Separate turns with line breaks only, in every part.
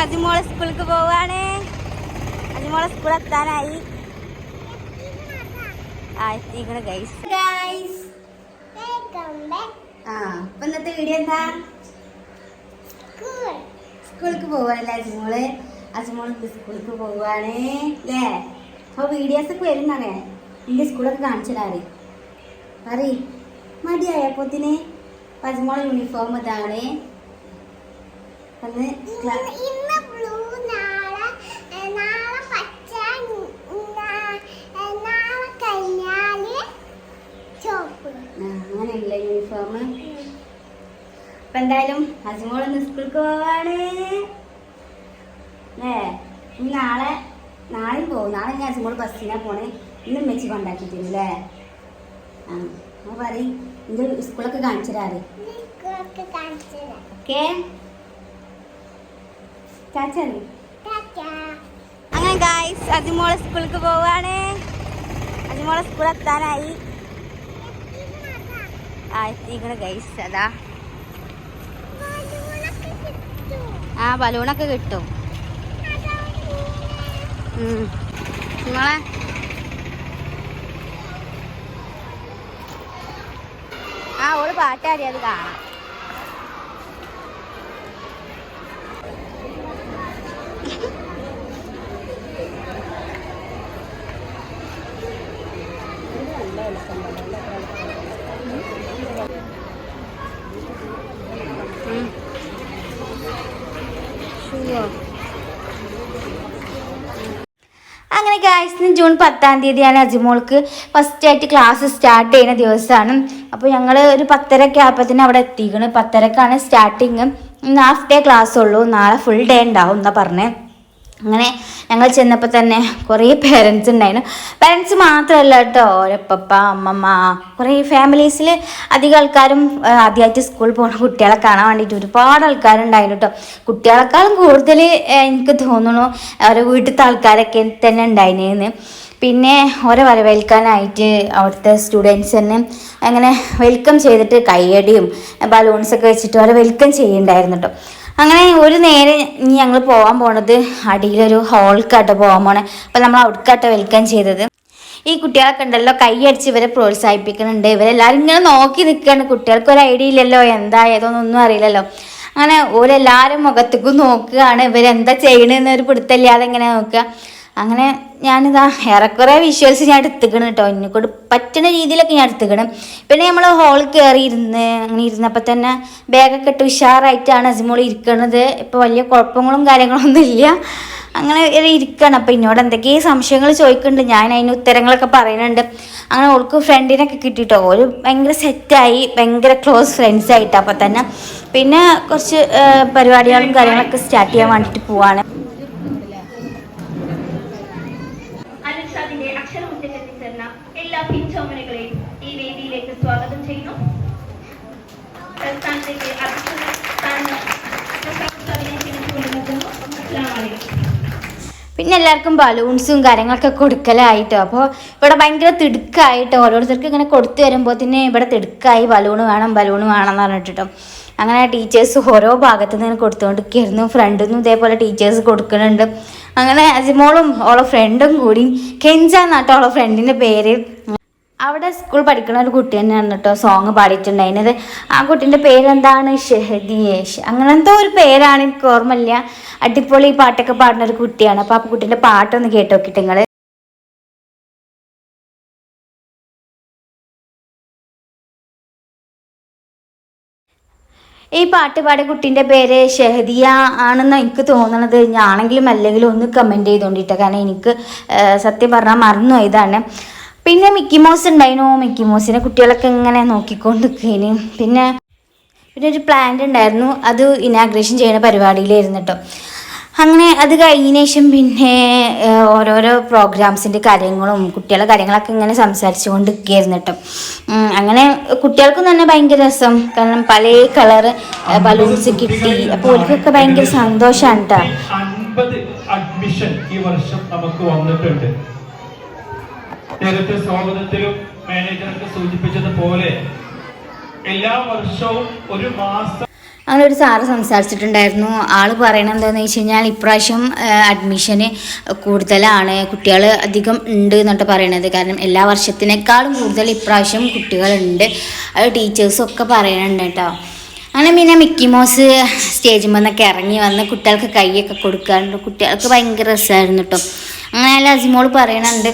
അജിമോളെ സ്കൂളിലേക്ക് പോവാണ്. അജിമോളെ സ്കൂൾ എത്താനായി. ആ എത്തിക്കണ ഗൈസ് ഗൈസ് ആ അപ്പൊ ഇന്നത്തെ വീഡിയോ എന്താ? സ്കൂളിലേക്ക് പോവാണല്ലേ അജിമോൾ? അജിമോൾ സ്കൂളിലേക്ക് പോവാണ് അല്ലേ അപ്പൊ വീഡിയോസ് ഒക്കെ വരുന്നാണേ എന്റെ സ്കൂളൊക്കെ കാണിച്ചിടാറ്. അറി മടിയായപ്പോത്തിന് അജിമോളെ യൂണിഫോം ഇതാണ്. അന്ന് ക്ലാ-
ഇന്ന് ബ്ലൂ നാളെ ഏ, നാളെ പച്ച നാ- ഏ, നാളെ കഴിഞ്ഞാൽ ചുവപ്പ്
ആ, അങ്ങനെയല്ല യൂണിഫോം അപ്പൊ എന്തായാലും ഇന്ന് സ്കൂളിൽ പോവാണ്. ഏ ഇനി നാളെ നാളെ പോകും. നാളെ ഞാൻ അജിമോൾ ബസ്സിനെ പോണേ. ഇന്ന് മെച്ചി കൊണ്ടാക്കിട്ടില്ലേ ആ അപ്പൊ പറയും ഇത് സ്കൂളൊക്കെ കാണിച്ചു തരാറ് ഓക്കേ? അങ്ങനെ ഗായ്സ് അജിമോളെ സ്കൂളിലേക്ക് പോവാണ്. അതിമോളെ സ്കൂൾ എത്താനായി. ആ എത്തിക്കണ ഗൈസ് അതാ
ബലൂണൊക്കെ കിട്ടും.
ആ ബലൂണൊക്കെ കിട്ടും. നിങ്ങളെ? ആ ഒരു പാട്ടാടി അത് കാണാം. അങ്ങനെ ഗായ്സ് ജൂൺ പത്താം തീയതിയാണ് അജിമോൾക്ക് ഫസ്റ്റ് ആയിട്ട് ക്ലാസ് സ്റ്റാർട്ട് ചെയ്യുന്ന ദിവസമാണ്. അപ്പോൾ ഞങ്ങൾ ഒരു പത്തരക്ക് ആയപ്പോഴത്തേന് അവിടെ എത്തിക്കണ്. പത്തരക്കാണ് സ്റ്റാർട്ടിങ് ഇന്ന് ഹാഫ് ഡേ ക്ലാസ് ഉള്ളൂ. നാളെ ഫുൾ ഡേ ഉണ്ടാവും എന്നാ പറഞ്ഞേ. അങ്ങനെ ഞങ്ങൾ ചെന്നപ്പോൾ തന്നെ കുറേ പേരൻസ് ഉണ്ടായിരുന്നു. പേരൻസ് മാത്രമല്ല കേട്ടോ ഓരപ്പപ്പ അമ്മമ്മ കുറേ ഫാമിലീസിൽ അധികം ആൾക്കാരും ആദ്യമായിട്ട് സ്കൂളിൽ പോകുന്ന കുട്ടികളെ കാണാൻ വേണ്ടിയിട്ട് ഒരുപാട് ആൾക്കാരുണ്ടായിരുന്നു കേട്ടോ. കുട്ടികളെക്കാളും കൂടുതൽ എനിക്ക് തോന്നുന്നു ഓരോ വീട്ടിലത്തെ ആൾക്കാരൊക്കെ തന്നെ ഉണ്ടായിരുന്നേന്ന്. പിന്നെ ഓരെ വരവേൽക്കാനായിട്ട് അവിടുത്തെ സ്റ്റുഡൻസ് തന്നെ അങ്ങനെ വെൽക്കം ചെയ്തിട്ട് കയ്യടിയും ബലൂൺസൊക്കെ വെച്ചിട്ട് ഓരോ വെൽക്കം ചെയ്യുന്നുണ്ടായിരുന്നു കേട്ടോ. അങ്ങനെ ഒരു നേരം ഇനി ഞങ്ങൾ പോകാൻ പോണത് അടിയിലൊരു ഹോൾക്കാട്ടോ പോകാൻ പോണേ. അപ്പം നമ്മൾ അവിടേക്കാട്ടോ വെൽക്കം ചെയ്തത്. ഈ കുട്ടികളൊക്കെ ഉണ്ടല്ലോ കൈയടിച്ച് ഇവരെ പ്രോത്സാഹിപ്പിക്കുന്നുണ്ട്. ഇവരെല്ലാവരും ഇങ്ങനെ നോക്കി നിൽക്കുകയാണ് കുട്ടികൾക്ക് ഒരു ഐഡിയ ഇല്ലല്ലോ എന്താ ഏതോന്നൊന്നും അറിയില്ലല്ലോ. അങ്ങനെ ഓരെല്ലാവരും മുഖത്തേക്കും നോക്കുകയാണ്. ഇവരെന്താ ചെയ്യണമെന്ന് ഒരു പിടുത്തല്ലാതെ ഇങ്ങനെ നോക്കുക. അങ്ങനെ ഞാനിതാ ഏറെക്കുറെ വിഷ്വൽസ് ഞാൻ എടുത്തുക്കണം കേട്ടോ എന്നെക്കൊണ്ട് പറ്റുന്ന രീതിയിലൊക്കെ ഞാൻ എടുത്തുക്കണം. പിന്നെ നമ്മൾ ഹോളിൽ കയറി ഇരുന്ന് അങ്ങനെ ഇരുന്നപ്പോൾ തന്നെ ബാഗൊക്കെ ഇട്ട് ഉഷാറായിട്ടാണ് അസിമോൾ ഇരിക്കണത്. ഇപ്പോൾ വലിയ കുഴപ്പങ്ങളും കാര്യങ്ങളൊന്നും ഇല്ല. അങ്ങനെ ഇരിക്കണം. അപ്പം എന്നോട് എന്തൊക്കെയോ സംശയങ്ങൾ ചോദിക്കുന്നുണ്ട്. ഞാൻ അതിന് ഉത്തരങ്ങളൊക്കെ പറയുന്നുണ്ട്. അങ്ങനെ ഓൾക്ക് ഫ്രണ്ടിനൊക്കെ കിട്ടിയിട്ടോ ഒരു ഭയങ്കര സെറ്റായി ഭയങ്കര ക്ലോസ് ഫ്രണ്ട്സ് ആയിട്ട്. അപ്പം തന്നെ പിന്നെ കുറച്ച് പരിപാടികളും കാര്യങ്ങളൊക്കെ സ്റ്റാർട്ട് ചെയ്യാൻ വേണ്ടിയിട്ട് പോവാണ്. പിന്നെ എല്ലാവർക്കും ബലൂൺസും കാര്യങ്ങളൊക്കെ കൊടുക്കലായിട്ടോ. അപ്പോൾ ഇവിടെ ഭയങ്കര തിടുക്കായിട്ടോ. ഓരോരുത്തർക്ക് ഇങ്ങനെ കൊടുത്തു വരുമ്പോൾ തന്നെ ഇവിടെ തിടുക്കായി. ബലൂൺ വേണം ബലൂൺ വേണം എന്ന് പറഞ്ഞിട്ടോ അങ്ങനെ ടീച്ചേഴ്സ് ഓരോ ഭാഗത്തു നിന്ന് ഇങ്ങനെ കൊടുത്തുകൊണ്ടിരിക്കുകയായിരുന്നു. ഫ്രണ്ടിൽ ഇതേപോലെ ടീച്ചേഴ്സ് കൊടുക്കുന്നുണ്ട്. അങ്ങനെ അജിമോളും ഓളെ ഫ്രണ്ടും കൂടി. കെഞ്ചാന്നാട്ടോ ഓളെ ഫ്രണ്ടിന്റെ പേര്. അവിടെ സ്കൂൾ പഠിക്കുന്ന ഒരു കുട്ടി തന്നെയാണ് കേട്ടോ സോങ് പാടിയിട്ടുണ്ടായിരുന്നത്. ആ കുട്ടീന്റെ പേരെന്താണ്? ഷെഹദിയേഷ് അങ്ങനെ എന്തോ ഒരു പേരാണ് എനിക്ക് ഓർമ്മയില്ല. അടിപൊളി പാട്ടൊക്കെ പാടുന്ന ഒരു കുട്ടിയാണ്. അപ്പോൾ ആ കുട്ടീന്റെ പാട്ടൊന്ന് കേട്ട് നോക്കിയിട്ട് നിങ്ങൾ ഈ പാട്ട് പാടിയ കുട്ടീന്റെ പേര് ഷെഹദിയ ആണെന്ന് എനിക്ക് തോന്നണത്. ഞാണെങ്കിലും അല്ലെങ്കിലും ഒന്ന് കമന്റ് ചെയ്തുകൊണ്ടിട്ടോ കാരണം എനിക്ക് സത്യം പറഞ്ഞാൽ മറന്നു ഇതാണ് പിന്നെ മിക്കി മൗസ് ഉണ്ടായിരുന്നു മിക്കി മൗസിനെ കുട്ടികളൊക്കെ ഇങ്ങനെ നോക്കിക്കൊണ്ടിരിക്കേന്. പിന്നെ പിന്നെ ഒരു പ്ലാന്റ് ഉണ്ടായിരുന്നു. അത് ഇനാഗ്രേഷൻ ചെയ്യുന്ന പരിപാടിയിലായിരുന്നു കേട്ടോ അങ്ങനെ അത് കഴിഞ്ഞ ശേഷം പിന്നെ ഓരോരോ പ്രോഗ്രാംസിന്റെ കാര്യങ്ങളും കുട്ടികളുടെ കാര്യങ്ങളൊക്കെ ഇങ്ങനെ സംസാരിച്ചു കൊണ്ടിരിക്കുകയായിരുന്നു കേട്ടോ അങ്ങനെ കുട്ടികൾക്കും തന്നെ ഭയങ്കര രസം. കാരണം പല കളർ ബലൂൺസ് കിട്ടി. അപ്പോൾ അവർക്കൊക്കെ ഭയങ്കര സന്തോഷമാണ് കേട്ടോ
അഡ്മിഷൻ ഈ വർഷം നമുക്ക് വന്നിട്ടുണ്ട്. നേരത്തെ സ്വാഗതത്തിലും മാനേജർക്ക് സൂചിപ്പിച്ചതുപോലെ എല്ലാ വർഷവും ഒരു മാസം
അങ്ങനെ ഒരു സാറ് സംസാരിച്ചിട്ടുണ്ടായിരുന്നു. ആൾ പറയണത് എന്താണെന്ന് വെച്ച് കഴിഞ്ഞാൽ ഇപ്രാവശ്യം അഡ്മിഷന് കൂടുതലാണ്. കുട്ടികൾ അധികം ഉണ്ട് എന്നിട്ട് പറയണത്. കാരണം എല്ലാ വർഷത്തിനേക്കാളും കൂടുതൽ ഇപ്രാവശ്യം കുട്ടികളുണ്ട്. അത് ടീച്ചേഴ്സും ഒക്കെ പറയുന്നുണ്ട് കേട്ടോ. അങ്ങനെ പിന്നെ മിക്കി മോസ് സ്റ്റേജിൽ നിന്നൊക്കെ ഇറങ്ങി വന്ന് കുട്ടികൾക്ക് കൈയൊക്കെ കൊടുക്കാറുണ്ട്. കുട്ടികൾക്ക് ഭയങ്കര രസമായിരുന്നു കേട്ടോ. അങ്ങനെ അസിമോൾ പറയണുണ്ട്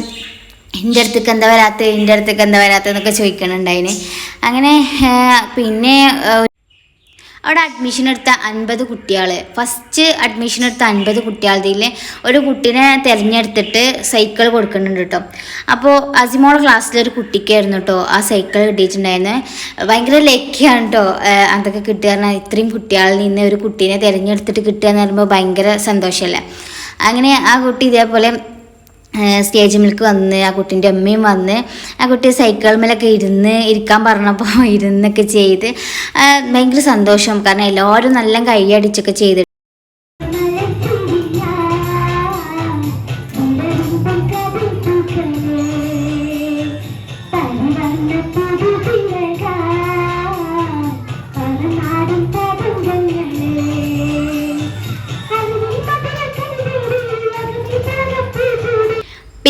എന്റെ അടുത്തേക്ക് എന്താ വരാത്ത? എന്റെ അടുത്തേക്ക് എന്താ വരാത്ത? എന്നൊക്കെ ചോദിക്കണുണ്ടായിന്. അങ്ങനെ പിന്നെ അവിടെ അഡ്മിഷൻ എടുത്ത അൻപത് കുട്ടികൾ ഫസ്റ്റ് അഡ്മിഷൻ എടുത്ത അൻപത് കുട്ടികളുടെ ഒരു കുട്ടീനെ തിരഞ്ഞെടുത്തിട്ട് സൈക്കിൾ കൊടുക്കുന്നുണ്ട് കേട്ടോ അപ്പോൾ അസിമോൾ ക്ലാസ്സിലൊരു കുട്ടിക്കായിരുന്നു കേട്ടോ ആ സൈക്കിൾ കിട്ടിയിട്ടുണ്ടായിരുന്നത് ഭയങ്കര ലക്കിയാണ് കേട്ടോ അതൊക്കെ കിട്ടുക പറഞ്ഞാൽ ഇത്രയും കുട്ടികളിൽ നിന്ന് ഒരു കുട്ടീനെ തിരഞ്ഞെടുത്തിട്ട് കിട്ടുക എന്ന് പറയുമ്പോൾ ഭയങ്കര സന്തോഷമല്ലേ അങ്ങനെ ആ കുട്ടി ഇതേപോലെ സ്റ്റേജിലേക്ക് വന്ന് ആ കുട്ടീന്റെ അമ്മയും വന്ന് ആ കുട്ടി സൈക്കിൾ മേലൊക്കെ ഇരുന്ന് ഇരിക്കാൻ പറഞ്ഞപ്പോൾ ഇരുന്നൊക്കെ ചെയ്ത് ഭയങ്കര സന്തോഷം. കാരണം എല്ലാവരും നല്ല കൈയടിച്ചൊക്കെ ചെയ്ത്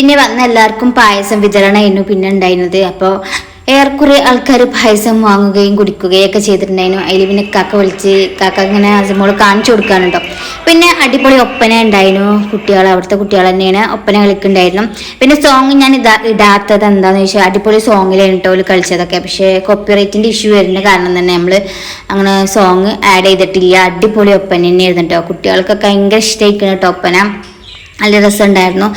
പിന്നെ വന്ന എല്ലാവർക്കും പായസം വിതരണമായിരുന്നു പിന്നെ ഉണ്ടായിരുന്നത്. അപ്പോൾ ഏറെക്കുറെ ആൾക്കാർ പായസം വാങ്ങുകയും കുടിക്കുകയും ഒക്കെ ചെയ്തിട്ടുണ്ടായിരുന്നു. അതിൽ പിന്നെ കാക്ക വിളിച്ച് കാക്ക ഇങ്ങനെ മോൾ കാണിച്ചു കൊടുക്കാനുണ്ടോ. പിന്നെ അടിപൊളി ഒപ്പന ഉണ്ടായിരുന്നു. കുട്ടികൾ അവിടുത്തെ കുട്ടികൾ തന്നെയാണ് ഒപ്പന കളിക്കുന്നുണ്ടായിരുന്നു പിന്നെ സോങ് ഞാൻ ഇതാ ഇടാത്തത് എന്താണെന്ന് ചോദിച്ചാൽ അടിപൊളി സോങ്ങിലാണ് കേട്ടോ കളിച്ചതൊക്കെ. പക്ഷേ കോപ്പിറൈറ്റിന്റെ ഇഷ്യൂ വരുന്ന കാരണം തന്നെ നമ്മൾ അങ്ങനെ സോങ് ആഡ് ചെയ്തിട്ടില്ല. അടിപൊളി ഒപ്പന തന്നെയായിരുന്നു കേട്ടോ കുട്ടികൾക്കൊക്കെ ഭയങ്കര ഇഷ്ടമായിരിക്കണം കേട്ടോ ഒപ്പന. നല്ല രസമുണ്ടായിരുന്നു.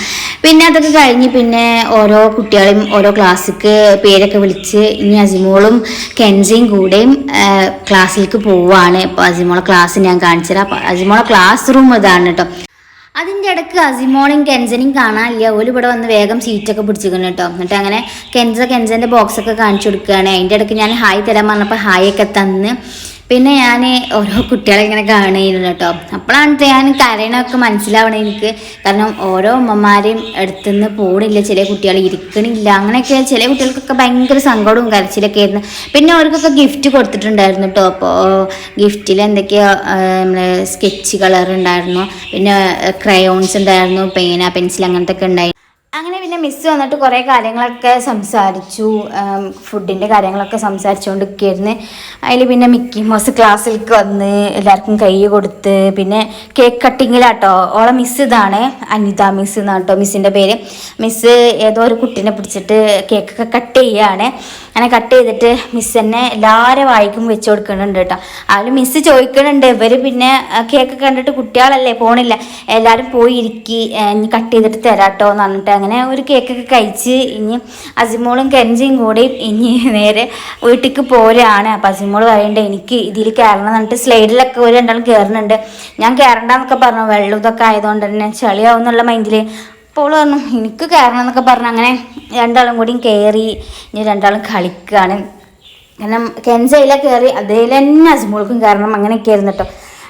പിന്നെ അതൊക്കെ കഴിഞ്ഞ് പിന്നെ ഓരോ കുട്ടികളെയും ഓരോ ക്ലാസ്സിക്ക് പേരൊക്കെ വിളിച്ച് ഇനി അജിമോളും കെൻസിയും കൂടെയും ക്ലാസ്സിലേക്ക് പോവുകയാണ് അപ്പോൾ അജിമോളെ ക്ലാസ് ഞാൻ കാണിച്ചുതരാം അപ്പോൾ അജിമോളെ ക്ലാസ് റൂം ഇതാണ് കേട്ടോ. അതിന്റെ ഇടയ്ക്ക് അസിമോളും കെൻസനെയും കാണാനില്ല ഓൽ ഇവിടെ വന്ന് വേഗം സീറ്റൊക്കെ പിടിച്ചിരിക്കുന്നു കേട്ടോ. എന്നിട്ട് അങ്ങനെ കെൻസ കെൻസന്റെ ബോക്സൊക്കെ കാണിച്ചു കൊടുക്കുകയാണ്. അതിന്റെ ഇടയ്ക്ക് ഞാൻ ഹായ് തരാൻ പറഞ്ഞപ്പോൾ ഹായ് ഒക്കെ തന്ന്. പിന്നെ ഞാൻ ഓരോ കുട്ടികളെ ഇങ്ങനെ കാണുകയായിരുന്നു കേട്ടോ. അപ്പോഴാണ് ഞാൻ കരയണമൊക്കെ മനസ്സിലാവണേ എനിക്ക്. കാരണം ഓരോ അമ്മമാരെയും അടുത്തുനിന്ന് പോണില്ല ചില കുട്ടികൾ ഇരിക്കണില്ല. അങ്ങനെയൊക്കെ ചില കുട്ടികൾക്കൊക്കെ ഭയങ്കര സങ്കടവും കരച്ചിലൊക്കെ ആയിരുന്നു. പിന്നെ അവർക്കൊക്കെ ഗിഫ്റ്റ് കൊടുത്തിട്ടുണ്ടായിരുന്നു കേട്ടോ. അപ്പോൾ ഗിഫ്റ്റിൽ എന്തൊക്കെയോ നമ്മൾ സ്കെച്ച് കളർ ഉണ്ടായിരുന്നു. പിന്നെ ക്രയോൺസ് ഉണ്ടായിരുന്നു. പേന പെൻസിൽ അങ്ങനത്തെ ഒക്കെ ഉണ്ടായി അങ്ങനെ പിന്നെ മിസ് വന്നിട്ട് കുറേ കാര്യങ്ങളൊക്കെ സംസാരിച്ചു. ഫുഡിന്റെ കാര്യങ്ങളൊക്കെ സംസാരിച്ചുകൊണ്ടിരിക്കുകയായിരുന്നു അതിൽ പിന്നെ മിക്കി മോസ് ക്ലാസ്സിലേക്ക് വന്ന് എല്ലാവർക്കും കൈ കൊടുത്ത് പിന്നെ കേക്ക് കട്ടിങ്ങിലാട്ടോ ഓളെ മിസ് ഇതാണ്. അനിത മിസ് എന്നാണ് കേട്ടോ മിസ്സിന്റെ പേര്. മിസ്സ് ഏതോ ഒരു കുട്ടീനെ പിടിച്ചിട്ട് കേക്കൊക്കെ കട്ട് ചെയ്യുകയാണ് അങ്ങനെ കട്ട് ചെയ്തിട്ട് മിസ് തന്നെ എല്ലാവരും വായിക്കും വെച്ച് കൊടുക്കുന്നുണ്ട് കേട്ടോ. അതിൽ മിസ് ചോദിക്കുന്നുണ്ട്. ഇവർ പിന്നെ കേക്ക് കണ്ടിട്ട് കുട്ടികളല്ലേ പോണില്ല. എല്ലാവരും പോയി ഇരിക്കി. കട്ട് ചെയ്തിട്ട് തരാട്ടോ എന്ന് പറഞ്ഞിട്ട് അങ്ങനെ ഒരു കേക്കൊക്കെ കഴിച്ച് ഇനി അസിമോളും കെഞ്ചിയും കൂടി ഇനി നേരെ വീട്ടിലേക്ക് പോരാണ്. അപ്പം അസിമോൾ പറയണ്ടേ എനിക്ക് ഇതിൽ കയറണം എന്നിട്ട് സ്ലൈഡിലൊക്കെ ഒരു രണ്ടാളും കയറുന്നുണ്ട് ഞാൻ കയറണ്ടെന്നൊക്കെ പറഞ്ഞു. വെള്ളം ഇതൊക്കെ ആയതുകൊണ്ട് തന്നെ ചളിയാവും എന്നുള്ള മൈൻഡിൽ അപ്പോൾ പറഞ്ഞു എനിക്ക് കയറണം എന്നൊക്കെ പറഞ്ഞു. അങ്ങനെ രണ്ടാളും കൂടിയും കയറി ഇനി രണ്ടാളും കളിക്കുകയാണ് കാരണം കെൻസയില കയറി അതേല തന്നെ അസിമോൾക്കും കയറണം അങ്ങനെയൊക്കെ ആയിരുന്നു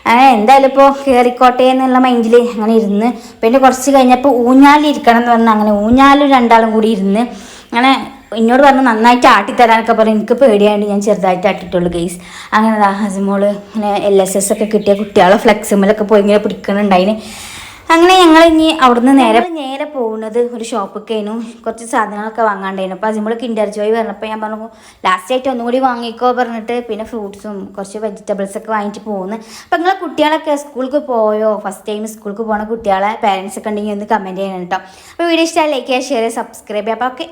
അങ്ങനെ എന്തായാലും ഇപ്പോൾ കയറിക്കോട്ടെ എന്നുള്ള മൈൻഡിൽ അങ്ങനെ ഇരുന്ന് പിന്നെ കുറച്ച് കഴിഞ്ഞപ്പോൾ ഊഞ്ഞാലിൽ ഇരിക്കണം എന്ന് പറഞ്ഞാൽ അങ്ങനെ ഊഞ്ഞാലും രണ്ടാളും കൂടി ഇരുന്ന് അങ്ങനെ എന്നോട് പറഞ്ഞു നന്നായിട്ട് ആട്ടിത്തരാനൊക്കെ പറഞ്ഞു. എനിക്ക് പേടിയായിട്ട് ഞാൻ ചെറുതായിട്ട് ആട്ടിട്ടുള്ളൂ ഗെയ്സ് അങ്ങനെ ഹസിമോൾ ഇങ്ങനെ എൽ എസ് എസ് ഒക്കെ കിട്ടിയ കുട്ടികളെ ഫ്ലെക്സിമിലൊക്കെ പോയി ഇങ്ങനെ പിടിക്കണുണ്ടായിന്. അങ്ങനെ ഞങ്ങൾ ഇനി അവിടുന്ന് നേരെ നേരെ പോകുന്നത് ഒരു ഷോപ്പൊക്കെയായിരുന്നു. കുറച്ച് സാധനങ്ങളൊക്കെ വാങ്ങാണ്ടായിരുന്നു. അപ്പോൾ അജിമോൾ കിൻഡർ ജോയ് പറഞ്ഞപ്പോൾ ഞാൻ പറഞ്ഞു ലാസ്റ്റ് ആയിട്ട് ഒന്നും കൂടി വാങ്ങിക്കോ പറഞ്ഞിട്ട് പിന്നെ ഫ്രൂട്ട്സും കുറച്ച് വെജിറ്റബിൾസ് ഒക്കെ വാങ്ങിയിട്ട് പോകുന്നു അപ്പോൾ നിങ്ങളെ കുട്ടികളൊക്കെ സ്കൂൾക്ക് പോയോ? ഫസ്റ്റ് ടൈം സ്കൂൾക്ക് പോണ കുട്ടികളെ പാരൻസ് ഒക്കെ ഉണ്ടെങ്കിൽ ഒന്ന് കമന്റ് ചെയ്യണം കേട്ടോ. അപ്പോൾ വീഡിയോ ഇഷ്ടമായി ലൈക്ക് ചെയ്യുക ഷെയർ സബ്സ്ക്രൈബ് ചെയ്യുക. അപ്പോൾ ഓക്കെ